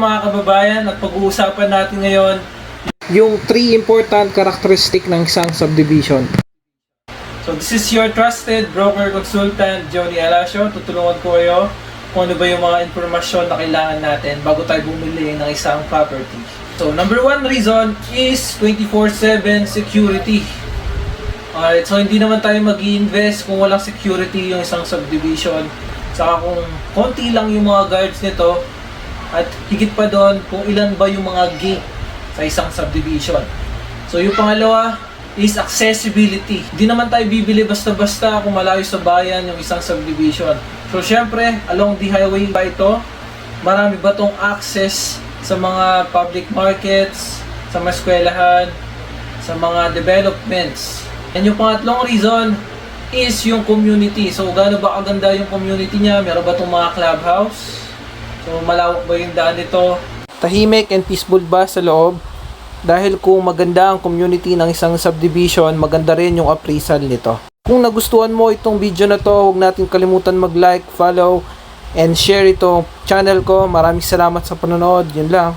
mga kababayan at pag-uusapan natin ngayon yung three important characteristic ng isang subdivision. So this is your trusted broker consultant, Johnny Alasio. Tutulungan ko kayo kung ano ba yung mga informasyon na kailangan natin bago tayo bumili ng isang property. So number one reason is 24-7 security. Alright, so hindi naman tayo mag invest kung walang security yung isang subdivision. Saka kung konti lang yung mga guards nito, at higit pa doon kung ilan ba yung mga gate sa isang subdivision. So yung pangalawa is accessibility. Hindi naman tayo bibili basta-basta kung malayo sa bayan yung isang subdivision. So syempre, along the highway ba ito? Marami ba tong access sa mga public markets, sa mga eskwelahan, sa mga developments? And yung pangatlong reason is yung community. So gaano ba kaganda yung community niya? Meron ba tong mga clubhouse? So malawak ba yung daan nito? Tahimik and peaceful ba sa loob? Dahil kung maganda ang community ng isang subdivision, maganda rin yung appraisal nito. Kung nagustuhan mo itong video na to, huwag natin kalimutan mag-like, follow, and share itong channel ko. Maraming salamat sa panonood. Yun lang.